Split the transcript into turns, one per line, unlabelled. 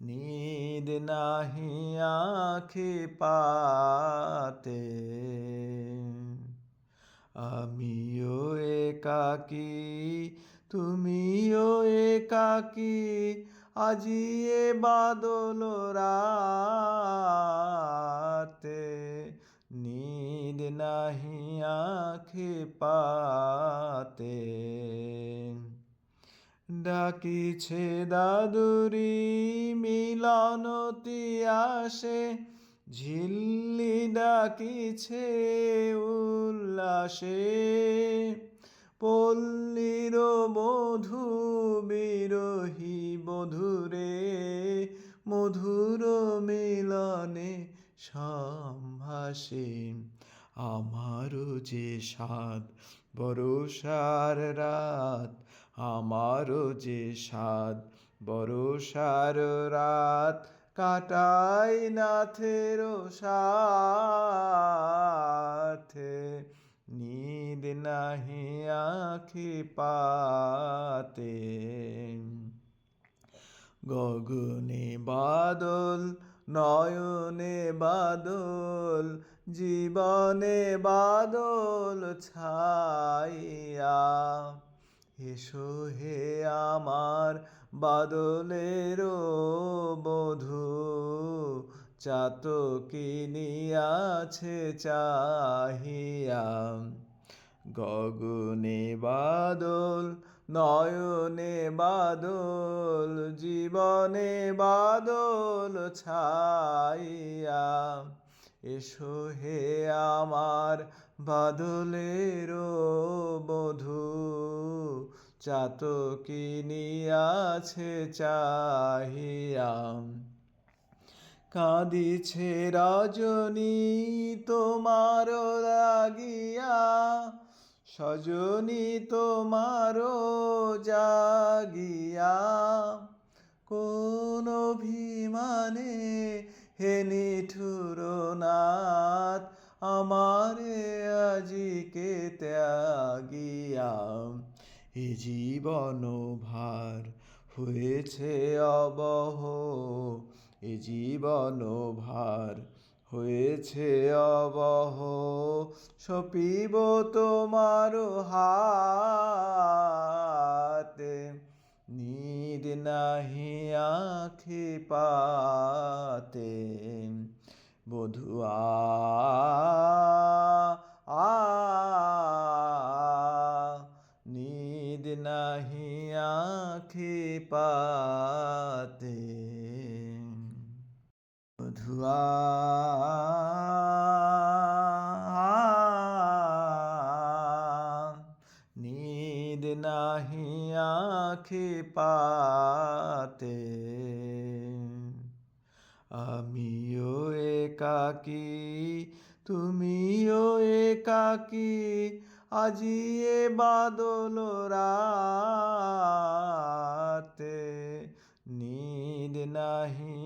নিদ নাহি আখি পাতে। আমিও একাকি তুমিও একাকি আজিয়ে বাদল রাতে। নিদ নাহি আখি পাতে ডাকিছে দাদুরি মিলনতি আসে ঝিল্লি ডাকিছে উল্লাসে পল্লীর মধু বিরহী বধুরে মধুর মিলনে সম্ভাসে আমারও যে সাদ বরষার রাত। আমারও যে সাদ বরষার রাত। কাটাই নাথের সাথে। নিদ নাহি আখি পাতে। গগনে বাদল নয়নে বাদল, জীবনে বাদল ছাইয়া। এসো হে আমার বাদলের বধু বধূ চাতকিনিয়াছে চাহিয়া। গগনে বাদল নয়নে বাদল, জীবনে বাদল ছাইয়া। এসো হে আমার বাদলের বধূ চাতকিনিয়াছে চাহিয়া। কাঁদিছে রজনী তোমার লাগিয়া সজনী তোমার জাগিয়া কোন অভিমানে হে নিঠুর নাথ, আমারে আজিকে ত্যাগিয়া এ জীবন ভার হয়েছে অবহ, এ জীবন ভার হয়েছে অবহ। সপিব তোমার হাতে। নিদ নাহি আখি পাতে বধুয়া আ নিদ নাহি আখি পাতে বধুয়া নিদ নাহি আখি পাতে। আমিও একাকি তুমিও একাকি আজিয়ে বাদল রাতে। নিদ নাহি